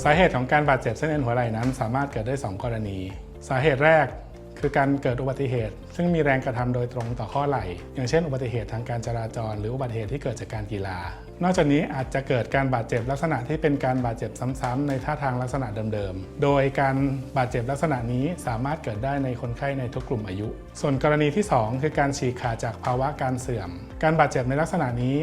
สาเหตุของการบาดเจ็บเส้นเอ็นหัวไหล่นั้น สามารถเกิดได้ 2 กรณี สาเหตุแรกคือการเกิดอุบัติเหตุ ซึ่งมีแรงกระทำโดยตรงต่อข้อไหล่ อย่างเช่น อุบัติเหตุทางการจราจร หรืออุบัติเหตุที่เกิดจากการกีฬา นอกจากนี้อาจจะเกิดการบาดเจ็บลักษณะที่เป็นการบาดเจ็บซ้ำๆในท่าทางลักษณะเดิมๆ โดยการบาดเจ็บลักษณะนี้สามารถเกิดได้ในคนไข้ในทุกกลุ่มอายุ ส่วนกรณีที่ 2 คือการฉีกขาดจากภาวะการเสื่อม การบาดเจ็บในลักษณะนี้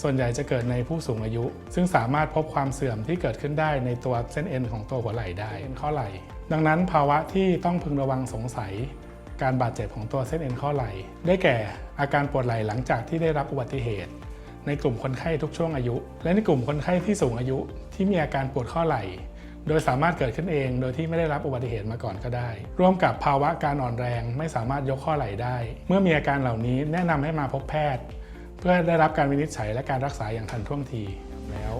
ส่วนใหญ่จะเกิดในผู้สูงอายุ ซึ่งสามารถพบความเสื่อมที่เกิดขึ้นได้ในตัวเส้นเอ็นของตัวหัวไหล่ได้เอ็นข้อไหล่ ดังนั้นภาวะที่ต้องพึงระวังสงสัย การบาดเจ็บของตัวเส้นเอ็นข้อไหล่ ได้แก่อาการปวดไหล่หลังจากที่ได้รับอุบัติเหตุ ในกลุ่มคนไข้ทุกช่วงอายุ และในกลุ่มคนไข้ที่สูงอายุ ที่มีอาการปวดข้อไหล่ โดยสามารถเกิดขึ้นเอง โดยที่ไม่ได้รับอุบัติเหตุมาก่อนก็ได้ ร่วมกับภาวะการอ่อนแรงไม่สามารถยกข้อไหล่ได้ เมื่อมีอาการเหล่านี้แนะนำให้มาพบแพทย์ เพื่อได้รับการวินิจฉัยและการรักษาอย่างทันท่วงทีแล้ว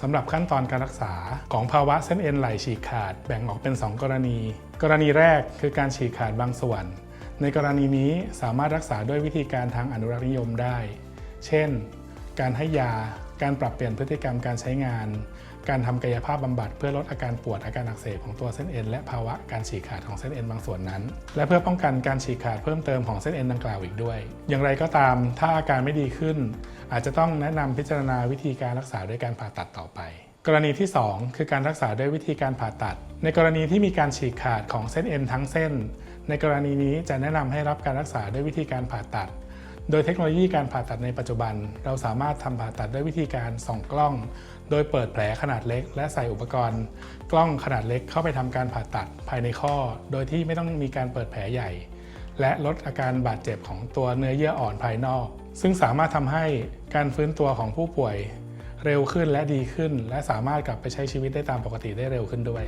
สำหรับขั้นตอนการรักษาของภาวะเส้นเอ็นไหลฉีกขาดแบ่งออกเป็น 2 กรณี กรณีแรกคือการฉีกขาดบางส่วน ในกรณีนี้สามารถรักษาด้วยวิธีการทางอนุรักษ์นิยมได้ เช่น การให้ยา การปรับเปลี่ยนพฤติกรรมการใช้งาน การทำกายภาพบำบัดเพื่อลดอาการปวดอาการอักเสบของตัวเส้นเอ็นและภาวะการฉีกขาดของเส้นเอ็นบางส่วนนั้น และเพื่อป้องกันการฉีกขาดเพิ่มเติมของเส้นเอ็นดังกล่าวอีกด้วย อย่างไรก็ตามถ้าอาการไม่ดีขึ้น อาจจะต้องแนะนำพิจารณาวิธีการรักษาด้วยการผ่าตัดต่อไป กรณีที่ 2 คือการรักษาด้วยวิธีการผ่าตัด ในกรณีที่มีการฉีกขาดของเส้นเอ็นทั้งเส้น ในกรณีนี้จะแนะนำให้รับการรักษาด้วยวิธีการผ่าตัด โดยเทคโนโลยีการผ่าตัดในปัจจุบัน เราสามารถทำผ่าตัดด้วยวิธีการส่องกล้อง โดยเปิดแผลขนาดเล็ก และใส่อุปกรณ์ กล้องขนาดเล็กเข้าไปทำการผ่าตัดภายในข้อ โดยที่ไม่ต้องมีการเปิดแผลใหญ่ และลดอาการบาดเจ็บของตัวเนื้อเยื่ออ่อนภายนอก ซึ่งสามารถทำให้การฟื้นตัวของผู้ป่วย เร็วขึ้นและดีขึ้น และสามารถกลับไปใช้ชีวิตได้ตามปกติได้เร็วขึ้นด้วย